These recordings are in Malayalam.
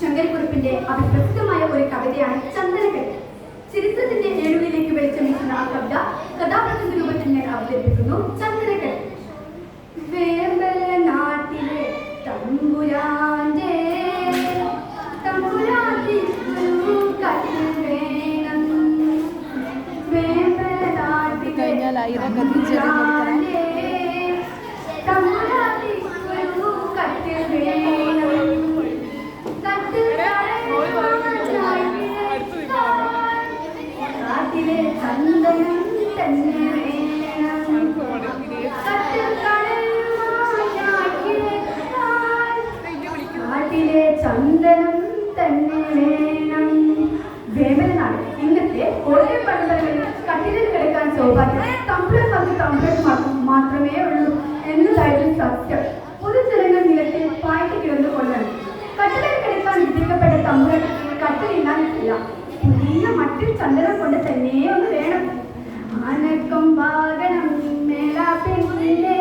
ശങ്കരക്കുറിപ്പിന്റെ അതിപ്രസിദ്ധമായ ഒരു കവിതയാണ് ചന്ദനക്കെട്ട് ചരിത്രത്തിന്റെ ഏഴുവിലേക്ക് വെളിച്ചം വീശുന്ന ആ കവിത കഥാപ്രസംഗ രൂപത്തിൽ ഞാൻ അവതരിപ്പിക്കുന്നു. ചന്ദനക്കെട്ട് കഴിഞ്ഞാൽ ഐറ വേമനാണ് ഇന്നത്തെ ഓരോ പണ്ടങ്ങളിൽ കട്ടിലിൽ കിടക്കാൻ സൗഭാഗ്യം. തമ്പ്രം പങ്ക് തമ്പ്രം മാത്രമേ ഉള്ളൂ എന്നതായിരുന്നു സത്യം. പൊതുജനങ്ങൾ നിലത്തിൽ പായിട്ട് കിടന്നു കൊണ്ടാണ്. കട്ടിലിൽ കിടക്കാൻ വിധിക്കപ്പെട്ട തമ്പ്രം കട്ടിലില്ലാതില്ല പുതിയ മട്ടിൽ ചന്ദനം കൊണ്ട് തന്നെ ഒന്ന് വേണം. ആനക്കം വാകണം മേലാപ്പിന്റെ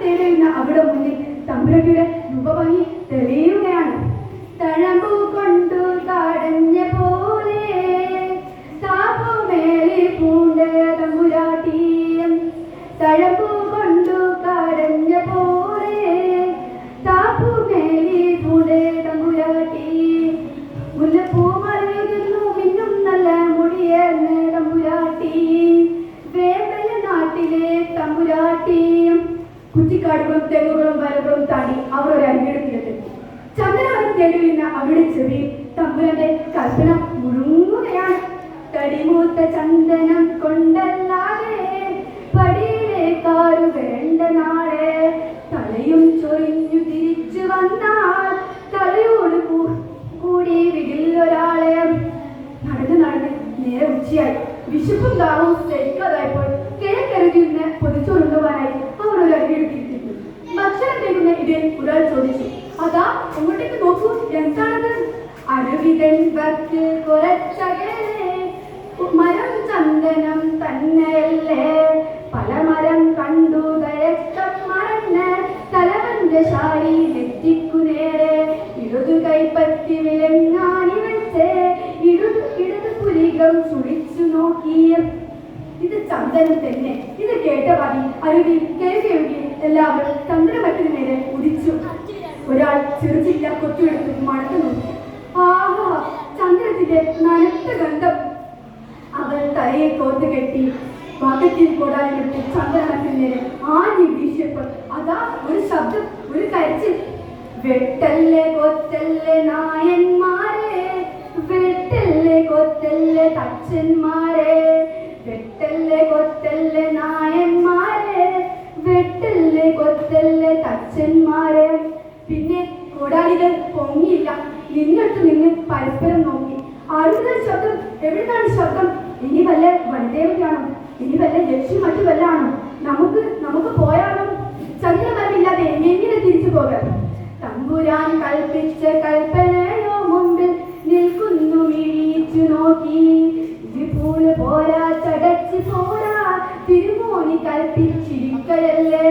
തേടുന്ന അവിടെ മുന്നിൽ തമ്പുരാട്ടിയുടെ രൂപഭംഗി തെളിയുകയാണ്. തഴമ്പു കൊണ്ടു കുറ്റിക്കാടുകളും തെങ്ങുകളും വരകളും താണ്ടി അവർ ഒരു അരികിടത്തിലെത്തി ചന്ദ്രവനം തെളിയുന്ന അവിടെ ചെവി തമ്പുരന്റെ കൽപ്പന മുഴുങ്ങുകയാണ്. തടിമൂത്ത ചന്ദനം കൊണ്ടല്ലാതെ പടിയിലേക്കാരു വേണ്ട നാളെ തലയും ചൊരിഞ്ഞു തിരിച്ചു വന്നാൽ തലയോട് കൂടി കൂടി വിടില്ലൊരാളെ നടന്ന് നടന്ന് നേരെ ഉച്ചയായി. വിശപ്പും ദാഹവും അരുവിതൻ ഭക്തി കുറച്ചകലെ മരം ചന്ദനം തന്നെയല്ലേ? പല മരം കണ്ടു ദയക്കം മറന്ന് തലവന്റെ ശാരി നെറ്റിക്കു നേരെ. ഇടതു കൈപ്പറ്റി വിലങ്ങാനി വെച്ച് ഇടതു ഇടതു പുലികം ചുളിച്ചു നോക്കിയ ഇത് ചന്ദനം തന്നെ. ഇത് കേട്ട പാടി അരുവി കേൾക്കുകയും എല്ലാവരും ചന്ദ്രമറ്റിന് നേരെ ഉദിച്ചു ഒരാൾ ചെറുചില്ല കൊത്തിയെടുത്ത് മണത്തു നോക്കി. ആഹാ ചന്ദ്രത്തിന്റെ നനത്ത ഗന്ധം അവൻ തലയെ കോർത്ത് കെട്ടി വകത്തിൽ കൂടാനിട്ട് ചന്ദ്രനത്തിന്റെ ആഞ്ഞു വീശിയപ്പോൾ അതാ ഒരു ശബ്ദം ഒരു കരച്ചിൽ. വെട്ടല്ലേ കൊത്തല്ലേ നായന്മാരെ? വെട്ടല്ലേ കൊത്തല്ലേ തച്ചന്മാരെ? വെട്ടല്ലേ കൊത്തല്ലേ നായന്മാരെ? വെട്ടല്ലേ കൊത്തല്ലേ തച്ചന്മാരെ? പിന്നെ കൂടാളികൾ പൊങ്ങിയില്ല. നിന്നിട്ട് നിന്ന് പരസ്പരം നോക്കി. ആരുടെ ശബ്ദം? എവിടെയാണ് ശബ്ദം? ഇനി വല്ല വനദേവനാണോ ഇനി വല്ല ലക്ഷ്യം മറ്റു വല്ലാണോ നമുക്ക് നമുക്ക് പോയാലോ? ചന്ദ്രമരമില്ലാതെ എങ്ങനെ തിരിച്ചു പോകാം തമ്പുരാൻ കൽപ്പിച്ച കൽപ്പനയോ മുമ്പിൽ നിൽക്കുന്നു വീഴിച്ചു നോക്കി. വിപൂൽ പോരാ ചടച്ചു പോരാ. തിരുമോനി കൽപ്പിച്ചിരിക്കലല്ലേ